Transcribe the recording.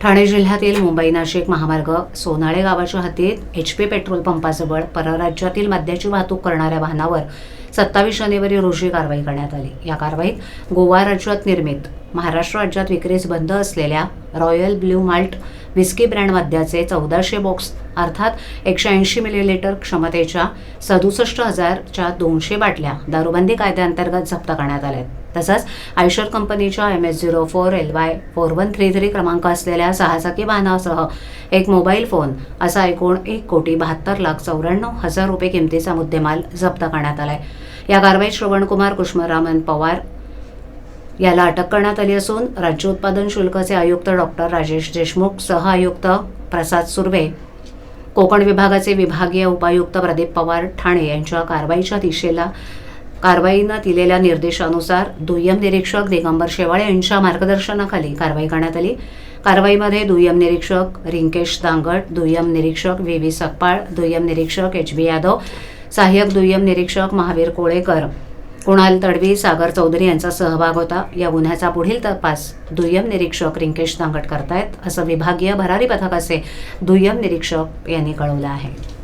ठाणे जिल्ह्यातील मुंबई नाशिक महामार्ग सोनाळे गावाच्या हद्दीत एच पी पेट्रोल पंपाजवळ परराज्यातील मद्याची वाहतूक करणाऱ्या वाहनावर सत्तावीस जानेवारी रोजी कारवाई करण्यात आली. या कारवाईत गोवा राज्यात निर्मित महाराष्ट्र राज्यात विक्रीस बंद असलेल्या royal blue malt whisky brand मद्याचे चौदाशे बॉक्स अर्थात एकशे ऐंशी मिलीलिटर क्षमतेच्या सदुसष्ट हजारच्या दोनशे बाटल्या दारूबंदी कायद्याअंतर्गत जप्त करण्यात आल्या आहेत तसंच आयशर कंपनीच्या M S zero four L Y four one three three क्रमांक असलेल्या सहाचाकी वाहनासह एक मोबाईल फोन असा एकूण एक कोटी बहात्तर लाख चौऱ्याण्णव हजार रुपये किमतीचा मुद्देमाल जप्त करण्यात आलाय. या कारवाईत श्रवणकुमार कुष्मरामन पवार याला अटक करण्यात आली असून राज्य उत्पादन शुल्काचे आयुक्त डॉक्टर राजेश देशमुख सह आयुक्त प्रसाद सुर्वे कोकण विभागाचे विभागीय उपायुक्त प्रदीप पवार ठाणे यांच्या कारवाईच्या दिशेला कारवाईनं दिलेल्या निर्देशानुसार दुय्यम निरीक्षक दिगंबर शेवाळे यांच्या मार्गदर्शनाखाली कारवाई करण्यात आली. कारवाईमध्ये दुय्यम निरीक्षक रिंकेश दांगट दुय्यम निरीक्षक व्ही. व्ही. सकपाळ दुय्यम निरीक्षक एच. बी यादव सहाय्यक दुय्यम निरीक्षक महावीर कोळेकर कुणाल तडवी सागर चौधरी यांचा सहभाग होता. या गुन्ह्याचा पुढील तपास दुय्यम निरीक्षक रिंकेश दांगट करतायत असं विभागीय भरारी पथकाचे दुय्यम निरीक्षक यांनी कळवलं आहे.